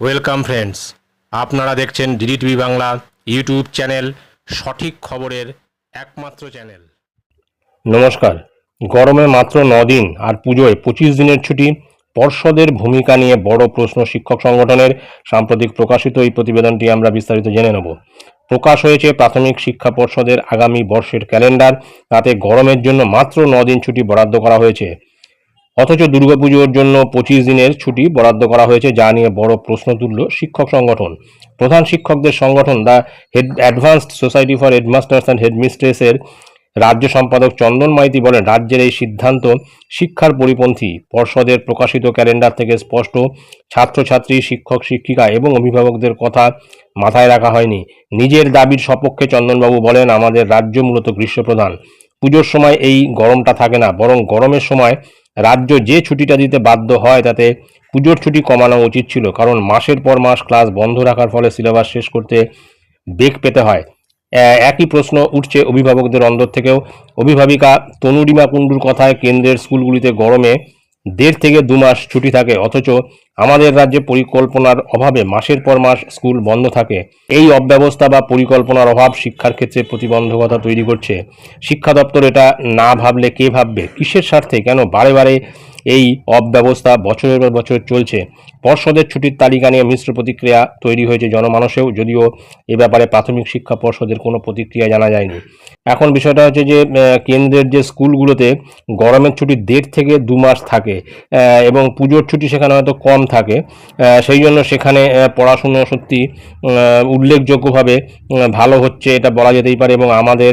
Welcome friends আপনারা দেখছেন DD TV Bangla YouTube channel সঠিক খবরের একমাত্র চ্যানেল নমস্কার। গরমে মাত্র দিন আর পুজোয় পঁচিশ দিনের ছুটি, পর্ষদের ভূমিকা নিয়ে বড় প্রশ্ন শিক্ষক সংগঠনের সাম্প্রতিক প্রকাশিত এই প্রতিবেদনটি আমরা বিস্তারিত জেনে নেব। প্রকাশ হয়েছে প্রাথমিক শিক্ষা পর্ষদের আগামী বর্ষের ক্যালেন্ডার। তাতে গরমের জন্য মাত্র ন দিন ছুটি বরাদ্দ করা হয়েছে। অথচ দুর্গাপুজোর জন্য পঁচিশ দিনের ছুটি বরাদ্দ করা হয়েছে, যা নিয়ে বড় প্রশ্ন তুলল শিক্ষক সংগঠন। প্রধান শিক্ষকদের সংগঠন the head, advanced society for headmasters and হেডমিস্ট্রেসের রাজ্য সম্পাদক চন্দন মাইতি বলেন, রাজ্যের এই সিদ্ধান্ত শিক্ষার পরিপন্থী। পর্ষদের প্রকাশিত ক্যালেন্ডার থেকে স্পষ্ট, ছাত্রছাত্রী, শিক্ষক, শিক্ষিকা এবং অভিভাবকদের কথা মাথায় রাখা হয়নি। নিজের দাবির সপক্ষে চন্দনবাবু বলেন, আমাদের রাজ্য মূলত গ্রীষ্মপ্রধান। পুজোর সময় এই গরমটা থাকে না, বরং গরমের সময় রাজ্য যে ছুটিটা দিতে বাধ্য হয় তাতে পুজোর ছুটি কমানো উচিত ছিল, কারণ মাসের পর মাস ক্লাস বন্ধ রাখার ফলে সিলেবাস শেষ করতে বেগ পেতে হয়। একই প্রশ্ন উঠছে অভিভাবকদের অন্দর থেকেও, অভিভাবিকা তনুরিমা কুণ্ডুর কথায় কেন্দ্রের স্কুলগুলিতে গরমে দেড় থেকে দু মাস ছুটি থাকে, অথচ আমাদের রাজ্যে পরিকল্পনার অভাবে মাসের পর মাস স্কুল বন্ধ থাকে। এই অব্যবস্থা বা পরিকল্পনার অভাব শিক্ষার ক্ষেত্রে প্রতিবন্ধকতা তৈরি করছে। শিক্ষা দপ্তর এটা না ভাবলে কে ভাববে? কিসের স্বার্থে? কেন বারে বারে এই অব্যবস্থা বছরের পর বছর চলছে? পর্ষদের ছুটির তালিকা নিয়ে মিশ্র প্রতিক্রিয়া তৈরি হয়েছে জনমানসেও, যদিও এ ব্যাপারে প্রাথমিক শিক্ষা পর্ষদের কোনো প্রতিক্রিয়া জানা যায়নি। এখন বিষয়টা হচ্ছে যে কেন্দ্রের যে স্কুলগুলোতে গরমের ছুটি দেড় থেকে দু মাস থাকে এবং পুজোর ছুটি সেখানে হয়তো কম থাকে সেই জন্য সেখানে পড়াশুনো সত্যি উল্লেখযোগ্যভাবে ভালো হচ্ছে, এটা বলা যেতেই পারে এবং আমাদের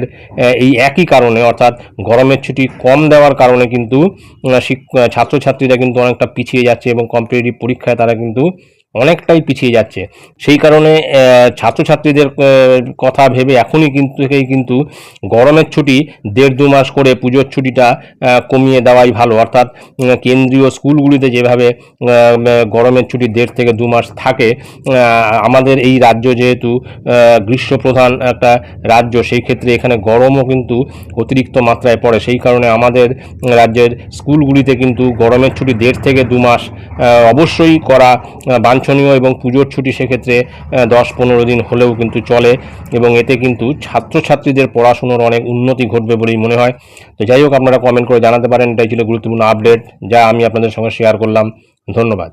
এই একই কারণে, অর্থাৎ গরমের ছুটি কম দেওয়ার কারণে কিন্তু ছাত্রছাত্রীরা কিন্তু অনেকটা পিছিয়ে যাচ্ছে এবং কম্পিটিটিভ পরীক্ষায় তারা কিন্তু অনেকটাই পিছিয়ে যাচ্ছে। সেই কারণে ছাত্রছাত্রীদের কথা ভেবে এখনই কিন্তু থেকেই কিন্তু গরমের ছুটি দেড় দু মাস করে পুজোর ছুটিটা কমিয়ে দেওয়াই ভালো। অর্থাৎ কেন্দ্রীয় স্কুলগুলিতে যেভাবে গরমের ছুটি দেড় থেকে দু মাস থাকে আমাদের এই রাজ্য যেহেতু গ্রীষ্মপ্রধান একটা রাজ্য সেই ক্ষেত্রে এখানে গরমও কিন্তু অতিরিক্ত মাত্রায় পড়ে। সেই কারণে আমাদের রাজ্যের স্কুলগুলিতে কিন্তু গরমের ছুটি দেড় থেকে দু মাস অবশ্যই করা আহ, বাঞ্ছনীয় এবং পুজোর ছুটি সেক্ষেত্রে দশ পনেরো দিন হলেও কিন্তু চলে এবং এতে কিন্তু ছাত্রছাত্রীদের পড়াশুনোর অনেক উন্নতি ঘটবে বলেই মনে হয়। তো যাই হোক, আপনারা কমেন্ট করে জানাতে পারেন। এটাই ছিল গুরুত্বপূর্ণ আপডেট যা আমি আপনাদের সঙ্গে শেয়ার করলাম। ধন্যবাদ।